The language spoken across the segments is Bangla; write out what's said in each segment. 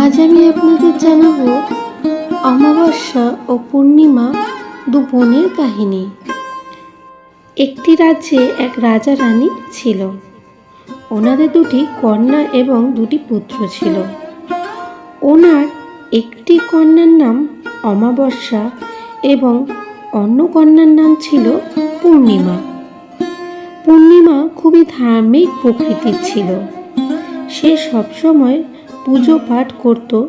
আজ আমি আপনাদের জানাব অমাবস্যা ও পূর্ণিমা দু বোনের কাহিনী। একটি রাজ্যে এক রাজা রানী ছিল। ওনাদের দুটি কন্যা এবং দুটি পুত্র ছিল। ওনার একটি কন্যার নাম অমাবস্যা এবং অন্য কন্যার নাম ছিল পূর্ণিমা। পূর্ণিমা খুবই ধার্মিক প্রকৃতির ছিল। সে সবসময় পুজো পাঠ করত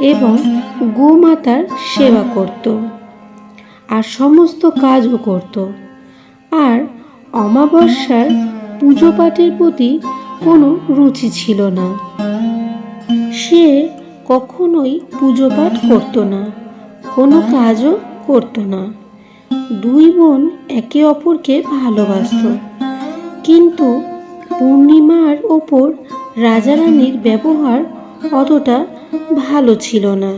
এবং গোমাতার সেবা করত। আর সমস্ত কাজও করত। আর অমাবস্যার পুজো পাঠের প্রতি কোনো রুচি ছিল না। সে কখনোই পুজো পাঠ করতো না, কোনো কাজও করতো না। দুই বোন একে অপরকে ভালোবাসতো। কিন্তু পূর্ণিমার ওপর রাজারানীর ব্যবহার অতটা ভালো ছিল না।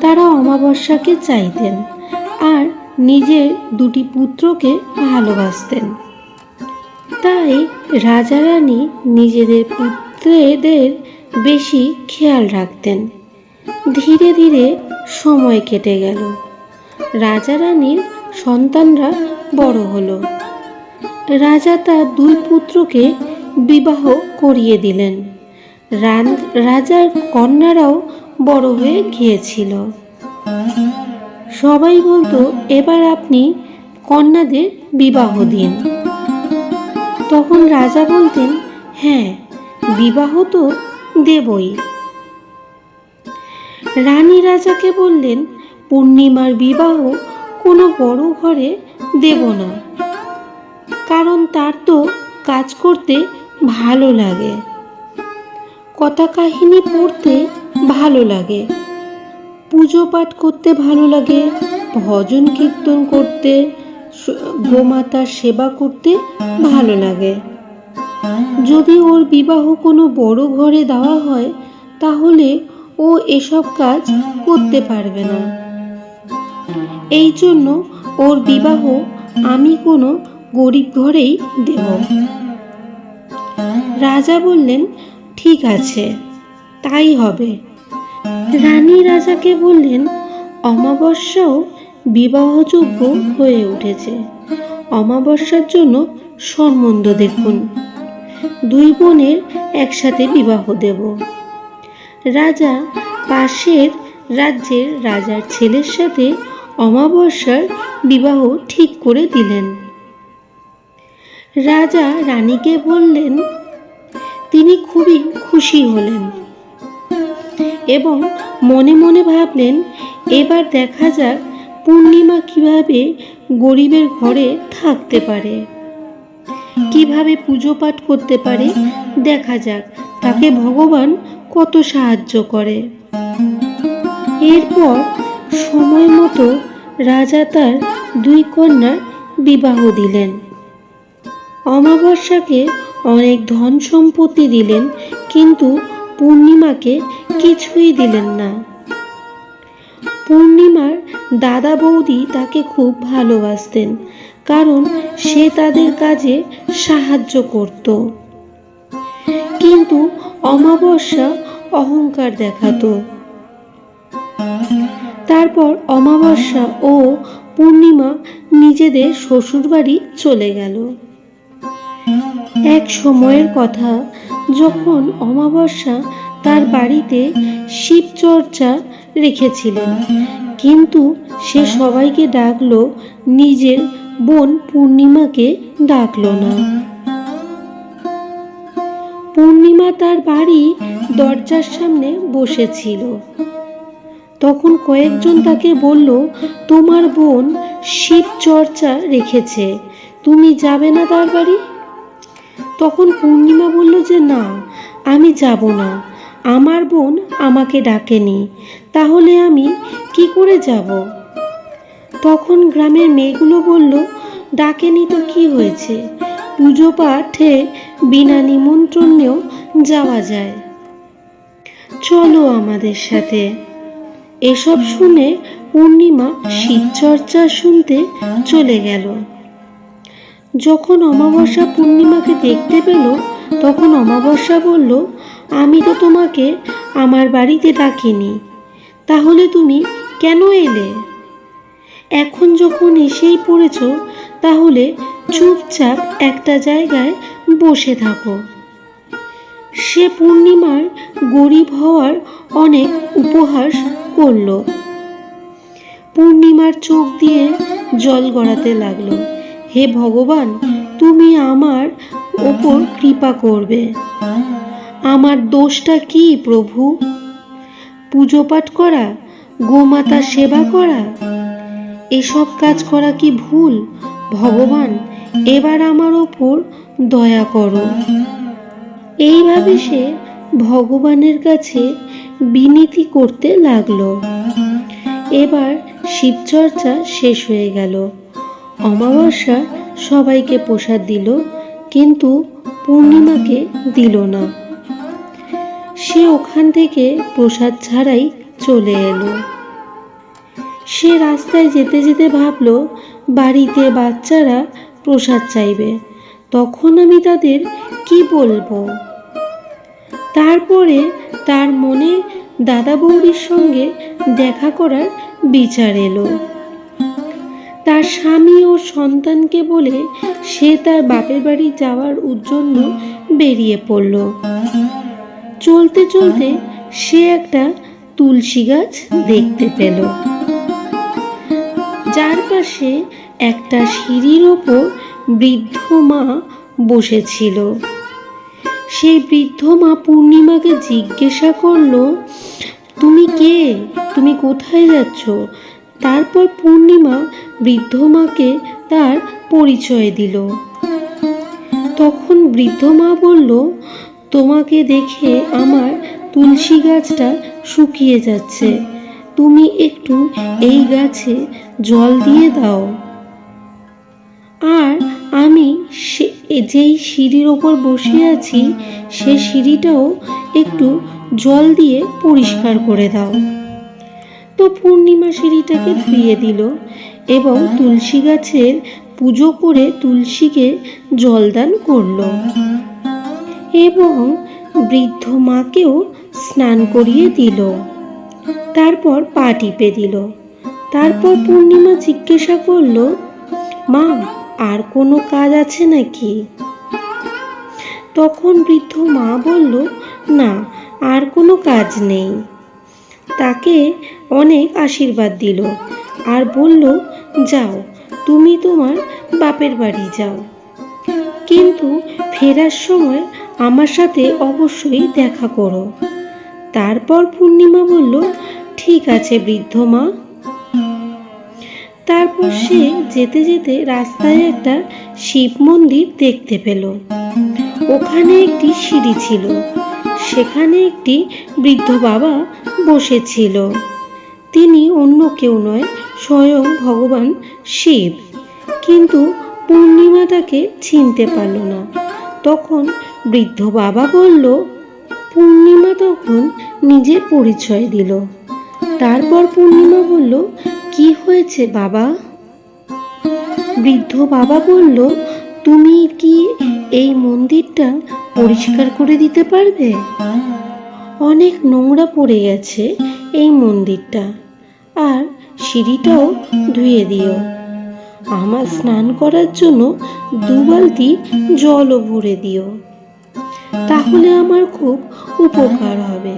তারা অমাবস্যাকে চাইতেন আর নিজের দুটি পুত্রকে ভালোবাসতেন। তাই রাজা রানী নিজেদের পুত্রদের বেশি খেয়াল রাখতেন। ধীরে ধীরে সময় কেটে গেল। রাজা রানীর সন্তানরা বড় হলো। রাজা তার দুই পুত্রকে বিবাহ করিয়ে দিলেন। রাজার কন্যারাও বড় হয়ে গিয়েছিল। সবাই বলতো, এবার আপনি কন্যাদের বিবাহ দিন। তখন রাজা বলতেন হ্যাঁ বিবাহ তো দেবই। রানী রাজাকে বললেন, পূর্ণিমার বিবাহ কোনো বড় ঘরে দেব না, কারণ তার তো কাজ করতে ভালো লাগে। কথা কাহিনী পড়তে ভালো লাগে। পুজো পাঠ করতে ভালো লাগে, ভজন কীর্তন করতে গোমাতার সেবা করতে ভালো লাগে। যদি ওর বিবাহ কোনো বড় ঘরে দেওয়া হয়, তাহলে ও এসব কাজ করতে পারবে না। এই জন্য ওর বিবাহ আমি কোনো গরিব ঘরেই দেব। রাজা বললেন ঠিক আছে, তাই হবে। রানী রাজাকে বললেন অমাবস্যাও বিবাহযোগ্য হয়ে উঠেছে। অমাবস্যার জন্য সম্বন্ধ দেখুন। দুই বোনের একসাথে বিবাহ দেব। রাজা পাশের রাজ্যের রাজার ছেলের সাথে অমাবস্যার বিবাহ ঠিক করে দিলেন। রাজা রানীকে বললেন তিনি খুবই খুশি হলেন এবং মনে মনে ভাবলেন, এবার দেখা যাক পূর্ণিমা কীভাবে গরিবের ঘরে থাকতে পারে। কীভাবে পুজো পাঠ করতে পারে। দেখা যাক, তাকে ভগবান কত সাহায্য করে। এরপর সময় মতো রাজা তার দুই কন্যার বিবাহ দিলেন। অমাবস্যাকে অনেক ধন সম্পত্তি দিলেন, কিন্তু পূর্ণিমাকে কিছুই দিলেন না। পূর্ণিমার দাদা বৌদি তাকে খুব ভালোবাসতেন, কারণ সে তাদের কাজে সাহায্য করত। কিন্তু অমাবস্যা অহংকার দেখাতো। তারপর অমাবস্যা ও পূর্ণিমা নিজেদের শ্বশুরবাড়ি চলে গেল। এক সময়ের কথা, যখন অমাবস্যা তার বাড়িতে শিব চর্চা রেখেছিলেন। কিন্তু সে সবাইকে ডাকলো, নিজের বোন পূর্ণিমাকে ডাকলো না। পূর্ণিমা তার বাড়ি দরজার সামনে বসেছিল। তখন কয়েকজন তাকে বলল, তোমার বোন শিব চর্চা রেখেছে। তুমি যাবে না তার বাড়ি? তখন পূর্ণিমা বলল যে, না, আমি যাব না। আমার বোন আমাকে ডাকেনি। তাহলে আমি কি করে যাব? তখন গ্রামের মেয়েগুলো বলল, ডাকেনি তো কি হয়েছে? পুজো পাঠে বিনা নিমন্ত্রণেও যাওয়া যায়। চলো আমাদের সাথে। এসব শুনে পূর্ণিমা শীতচর্চা শুনতে চলে গেল। যখন অমাবস্যা পূর্ণিমাকে দেখতে পেল, তখন অমাবস্যা বলল, আমি তো তোমাকে আমার বাড়িতে ডাকিনি। তাহলে তুমি কেন এলে? এখন যখন এসেই পড়েছ, তাহলে চুপচাপ একটা জায়গায় বসে থাকো। সে পূর্ণিমার গরিব হওয়ার অনেক উপহাস করল। পূর্ণিমার চোখ দিয়ে জল গড়াতে লাগল। হে ভগবান, তুমি আমার ওপর কৃপা করবে। আমার দোষটা কি প্রভু? পুজো পাঠ করা গোমাতার সেবা করা, এসব কাজ করা কি ভুল? ভগবান, এবার আমার ওপর দয়া করো। এইভাবে সে ভগবানের কাছে বিনীতি করতে লাগল। এবার শিবচর্চা শেষ হয়ে গেল। অমাবস্যা সবাইকে প্রসাদ দিল, কিন্তু পূর্ণিমাকে দিল না। সে ওখান থেকে প্রসাদ ছাড়াই চলে এলো। সে রাস্তায় যেতে যেতে ভাবল, বাড়িতে বাচ্চারা প্রসাদ চাইবে, তখন আমি তাদের কি বলব? তারপরে তার মনে দাদা বৌদির সঙ্গে দেখা করার বিচার এলো। তার স্বামী ও সন্তানকে বলে সে তার বাপের বাড়ি যাওয়ার জন্য বেরিয়ে পড়ল। চলতে চলতে সে একটা তুলসী গাছ দেখতে পেল। যার পাশে একটা সিঁড়ির ওপর বৃদ্ধ মা বসেছিল। সেই বৃদ্ধ মা পূর্ণিমাকে জিজ্ঞাসা করল, তুমি কে? তুমি কোথায় যাচ্ছ? তারপর পূর্ণিমা বৃদ্ধ মাকে তার পরিচয় দিল। তখন বৃদ্ধ মা বলল, তোমাকে দেখে আমার তুলসী গাছটা শুকিয়ে যাচ্ছে। তুমি একটু এই গাছে জল দিয়ে দাও। আর আমি যেই সিঁড়ির ওপর বসে আছি, সে সিঁড়িটাও একটু জল দিয়ে পরিষ্কার করে দাও। তো পূর্ণিমা সিঁড়িটাকে ধুয়ে দিল এবং তুলসী গাছের পুজো করে তুলসীকে জলদান করল। এবং বৃদ্ধ মাকেও স্নান করিয়ে দিল। তারপর পা টিপে দিল। তারপর পূর্ণিমা জিজ্ঞাসা করল, মা, আর কোনো কাজ আছে নাকি? তখন বৃদ্ধ মা বলল, না, আর কোনো কাজ নেই। তাকে অনেক আশীর্বাদ দিল আর বলল, যাও, তুমি তোমার বাপের বাড়ি যাও। কিন্তু ফেরার সময় আমার সাথে অবশ্যই দেখা করো। তারপর পূর্ণিমা বলল, ঠিক আছে বৃদ্ধ মা। তারপর সে যেতে যেতে রাস্তায় একটা শিব মন্দির দেখতে পেল। ওখানে একটি সিঁড়ি ছিল। সেখানে একটি বৃদ্ধ বাবা বসেছিল। তিনি অন্য কেউ নয়, স্বয়ং ভগবান শিব। কিন্তু পূর্ণিমা তাকে চিনতে পারল না। তখন বৃদ্ধ বাবা বলল, পূর্ণিমা তখন নিজের পরিচয় দিল। তারপর পূর্ণিমা বলল, কি হয়েছে বাবা? বৃদ্ধ বাবা বলল, তুমি কি এই মন্দিরটা পরিষ্কার করে দিতে পারবে? অনেক নোংরা পড়ে গেছে এই মন্দিরটা। আর সিঁড়িটাও ধুয়ে দিও। আমার স্নান করার জন্য দু বালতি জলও ভরে দিও। তাহলে আমার খুব উপকার হবে।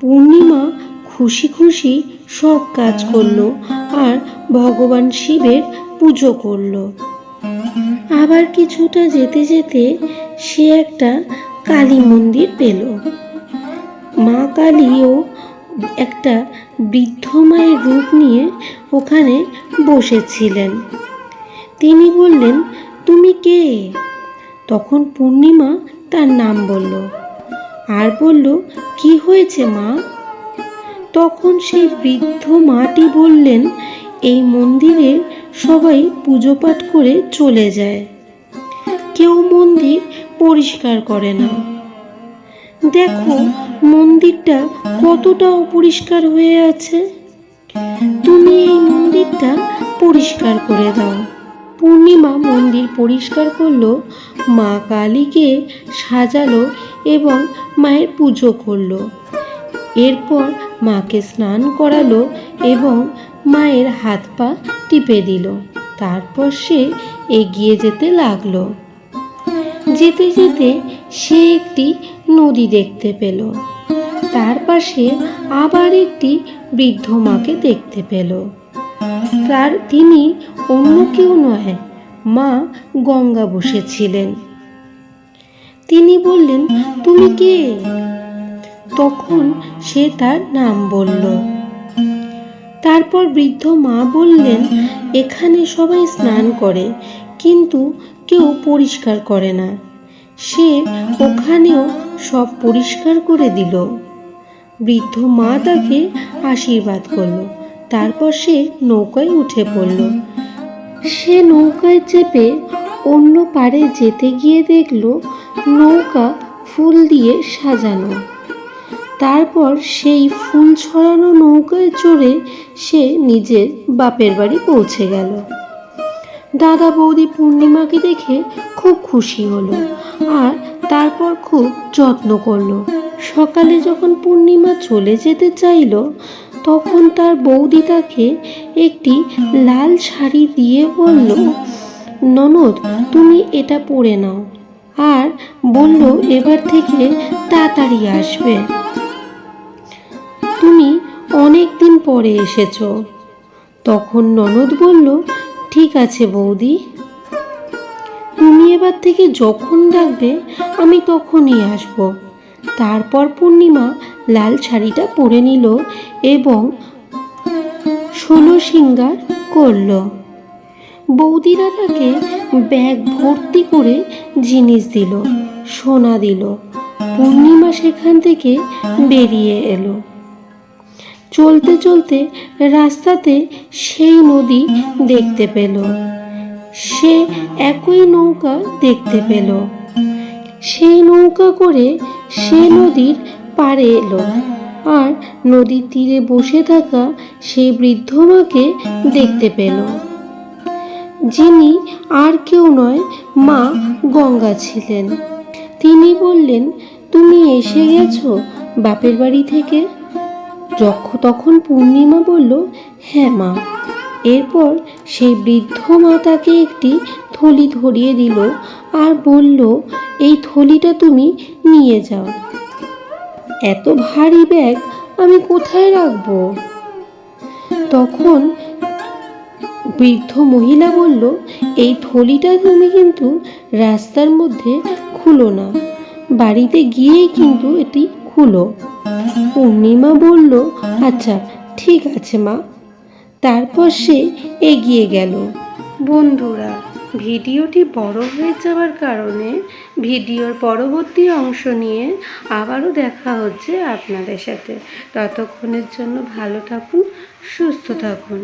পূর্ণিমা খুশি খুশি সব কাজ করল আর ভগবান শিবের পুজো করল। আবার কিছুটা যেতে যেতে সে একটা কালী মন্দির পেল। মা কালীও একটা বৃদ্ধ মায়ের রূপ নিয়ে ওখানে বসেছিলেন। তিনি বললেন, তুমি কে? তখন পূর্ণিমা তার নাম বলল। আর বলল, কি হয়েছে মা? তখন সেই বৃদ্ধ মাটি বললেন, এই মন্দিরে সবাই পুজো পাঠ করে চলে যায়। কেউ মন্দির পরিষ্কার করে না। দেখো মন্দিরটা কতটা অপরিষ্কার হয়ে আছে? তুমি এই মন্দিরটা পরিষ্কার করে দাও। পূর্ণিমা মন্দির পরিষ্কার করল, মা কালীকে সাজালো এবং মায়ের পুজো করল। এরপর মাকে স্নান করালো এবং মায়ের হাত পা টিপে দিল। তারপর সে এগিয়ে যেতে লাগল। যেতে যেতে সে একটি নদী দেখতে পেল। তার পাশে আবার একটি বৃদ্ধ মাকে দেখতে পেল। তার তিনি অন্য কেউ নয়, মা গঙ্গা বসেছিলেন। তিনি বললেন, তুমি কে? তখন সে তার নাম বলল। তারপর বৃদ্ধ মা বললেন, এখানে সবাই স্নান করে, কিন্তু কেউ পরিষ্কার করে না। সে ওখানেও সব পরিষ্কার করে দিল। বৃদ্ধ মা তাকে আশীর্বাদ করল। তারপর সে নৌকায় উঠে পড়ল। সে নৌকায় চেপে অন্য পারে যেতে গিয়ে দেখল নৌকা ফুল দিয়ে সাজানো। তারপর সেই ফুল ছড়ানো নৌকায় চড়ে সে নিজের বাপের বাড়ি পৌঁছে গেল। দাদা বৌদি পূর্ণিমাকে দেখে খুব খুশি হলো। আর তারপর খুব যত্ন করল। সকালে যখন পূর্ণিমা চলে যেতে চাইলো, তখন তার বৌদি তাকে একটি লাল শাড়ি দিয়ে বলল, ননদ, তুমি এটা পরে নাও। আর বলল, এবার থেকে তাড়াতাড়ি আসবে। তুমি অনেক দিন পরে এসেছ। তখন ননদ বলল, ঠিক আছে বৌদি। তুমি এবার থেকে যখন ডাকবে, আমি তখনই আসব। তারপর পূর্ণিমা লাল শাড়িটা পরে নিল এবং ষোলো সিঙ্গার করল। বৌদিরা তাকে ব্যাগ ভর্তি করে জিনিস দিল, সোনা দিল। পূর্ণিমা সেখান থেকে বেরিয়ে এলো। চলতে চলতে রাস্তাতে সেই নদী দেখতে পেল। সে একই নৌকা দেখতে পেল। সেই নৌকা করে সে নদীর পাড়ে এলো আর নদীর তীরে বসে থাকা সেই বৃদ্ধ মাকে দেখতে পেল। যিনি আর কেউ নয়, মা গঙ্গা ছিলেন। তিনি বললেন, তুমি এসে গেছো বাপের বাড়ি থেকে? যখন তখন পূর্ণিমা বলল হ্যাঁ মা। এরপর সেই বৃদ্ধ মাতাকে একটি থলি ধরিয়ে দিল আর বলল, এই থলিটা তুমি নিয়ে যাও। এত ভারী ব্যাগ আমি কোথায় রাখব? তখন বৃদ্ধ মহিলা বলল, এই থলিটা তুমি কিন্তু রাস্তার মধ্যে খুলো না। বাড়িতে গিয়েই কিন্তু এটি খুলো। পূর্ণিমা বলল আচ্ছা ঠিক আছে মা। তারপর সে এগিয়ে গেল। বন্ধুরা, ভিডিওটি বড় হয়ে যাওয়ার কারণে ভিডিওর পরবর্তী অংশ নিয়ে আবারও দেখা হচ্ছে আপনাদের সাথে। ততক্ষণের জন্য ভালো থাকুন, সুস্থ থাকুন।